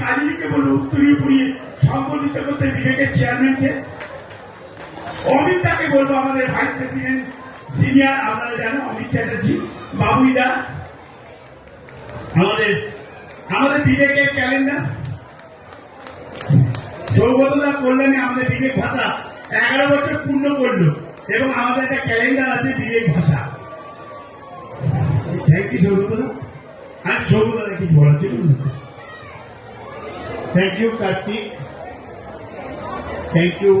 কাজীকে বলব উত্তরীয় পুড়িয়ে সম্বোধিত করতে বিবেকের চেয়ারম্যানকে অমিতাকে বলব আমাদের ভাইস প্রেসিডেন্ট, সিনিয়র আপনারা জানো, অমিত চ্যাটার্জি, বাবুইদা। আমাদের আমাদের বিবেকের ক্যালেন্ডার সৌগতদা কল্যাণে আমাদের বিবেক ভাষা এগারো বছর পূর্ণ করল এবং আমাদের একটা ক্যালেন্ডার আছে বিবেক ভাষা। Thank you সৌগতদা। আর সৌগতদা কিছু বলার জন্য? Thank you Kartik thank you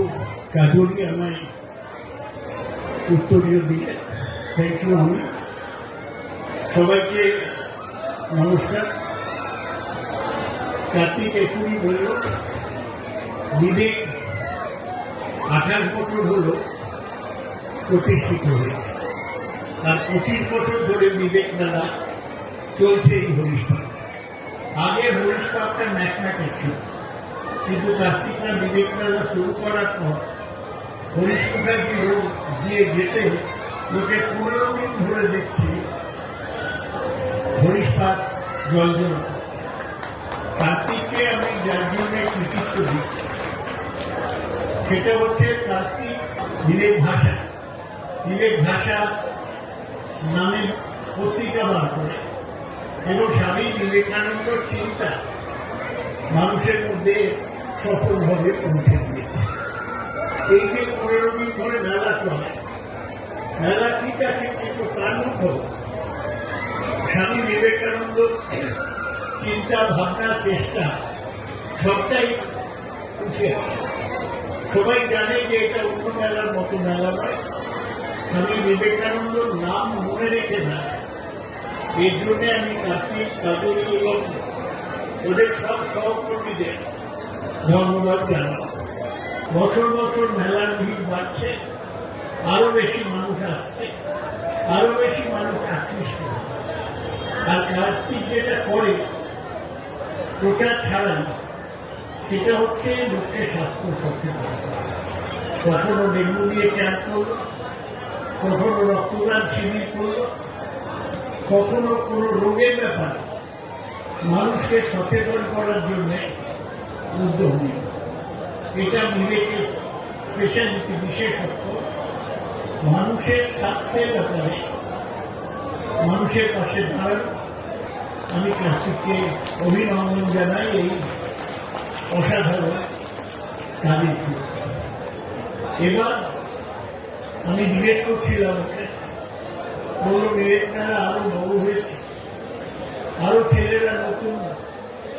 Kajri আমায় উত্তরীয় দিলে থ্যাংক ইউ আমি সবাইকে নমস্কার। কার্তিক এখনই বলল, বিবেক আঠাশ বছর হল প্রতিষ্ঠিত হয়েছে। আর পঁচিশ বছর ধরে বিবেক মেলা চলছে এই পার্ক আগে হরিশ পার্কটা ম্যাকম্যাকে ছিল কিন্তু কার্তিকরা বিবেক শুরু করার পর হরিশ মুখার্জি রোড দিয়ে যেতে লোকে পনেরো দিন ধরে দেখছি হরিশ জল জল কার্তিককে আমি যার জন্য কৃতিত্ব দিচ্ছি সেটা হচ্ছে কার্তিক বিবেক ভাষা। বিবেক ভাষা নামে পত্রিকা বার করে। এবং স্বামী বিবেকানন্দ চিন্তা মানুষের মধ্যে সফলভাবে পৌঁছে দিয়েছে। এই যে পনেরো দিন ধরে মেলা চলে, মেলা ঠিক আছে কিন্তু তার মধ্যে স্বামী বিবেকানন্দ চিন্তা, ভাবনা, চেষ্টা সবটাই উঠে আছে সবাই জানে যে এটা অন্য মেলার মতো মেলা নয়। স্বামী বিবেকানন্দর নাম মনে রেখে না এর জন্য আমি কার্তিক কাজল এবং ওদের সব সহকর্মীদের ধন্যবাদ জানাব বছর বছর মেলার ভিড় বাড়ছে, আরও বেশি মানুষ আসছে, আরও বেশি মানুষ আকৃষ্ট আর কার্তিক যেটা করে, প্রচার ছাড়াই, সেটা হচ্ছে লোককে স্বাস্থ্য সচেতন। কখনো ডেঙ্গু নিয়ে ক্যাম্প করল, কখনো রক্তদান শিবির করল কখনো কোনো রোগের ব্যাপারে মানুষকে সচেতন করার জন্য উদ্যোগ নিল এটা বিবেকের স্পেশালিটি বিশেষত্ব। মানুষের স্বাস্থ্যের ব্যাপারে মানুষের পাশে দাঁড়ানো। আমি কার্তিককে অভিনন্দন জানাই এই অসাধারণ কাজের এবার আমি জিজ্ঞেস করছিলাম বলল মেয়েরা আরও বড় হয়েছে আরও ছেলেরা নতুন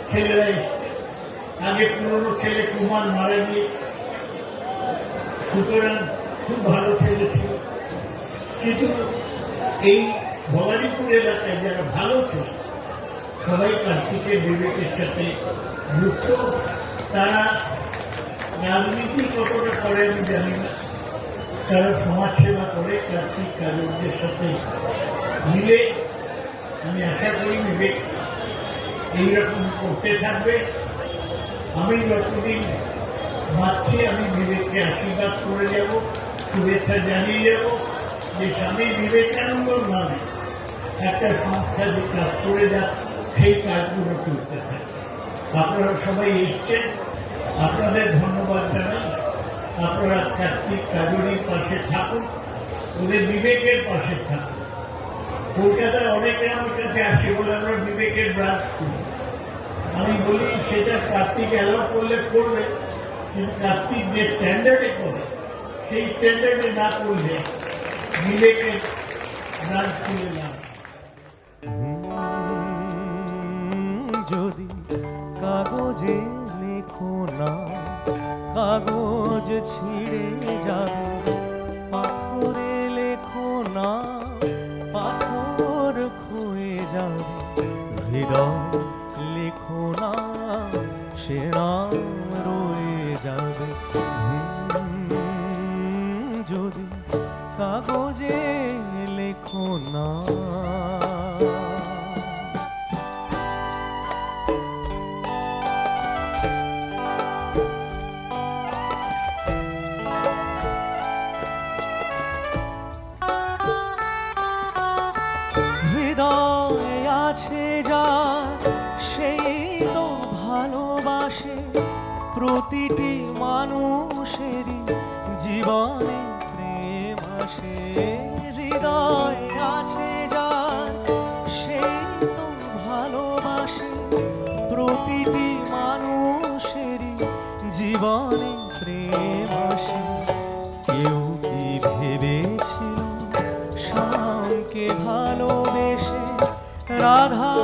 ছেলেরা এসছে আগে পুরনো ছেলে কুমার মারা গিয়েছে সুতরাং খুব ভালো ছেলে ছিল কিন্তু এই ভবানীপুর এলাকায় যারা ভালো ছিল সবাই কার্তিকের বিবেকের সাথে যুক্ত তারা রাজনীতি কতটা করে আমি জানি না। তারা সমাজ সেবা করে কার্তিক কাজলদের সাথে মিলে, আমি আশা করি বিবেক এইরকম করতে থাকবে। আমি যতদিন বাঁচছি আমি বিবেককে আশীর্বাদ করে যাব, শুভেচ্ছা জানিয়ে যাব যে স্বামী বিবেকানন্দর নামে একটা সংস্থা যে কাজ করে যাচ্ছে, সেই কাজগুলো চলতে থাকে আপনারা সবাই এসছেন। আপনাদের ধন্যবাদ জানাই। আপনারা কার্তিক কাজরির পাশে থাকুন, ওদের বিবেকের পাশে থাকুন। কলকাতায় অনেকে আমার কাছে আসে, বলে আমরা বিবেকের ব্রাঞ্চ করি। আমি বলি, সেটা কার্তিক অ্যালাউ করলে করবে, কিন্তু কার্তিক যে স্ট্যান্ডার্ডে করে সেই স্ট্যান্ডার্ডে না করলে বিবেকের ব্রাঞ্চ খুলে না যদি কাগজে লেখো না। কাগজ ছিঁড়ে যাবে, পাথরে লেখো না। পাথর ক্ষয়ে যাবে, হৃদয় লেখো না। সে নাম রয়ে যাবে। যদি কাগজে লেখো না। কাছে যা সেই তো ভালোবাসে প্রতিটি মানুষেরই জীবনে প্রেম আসে। রাধা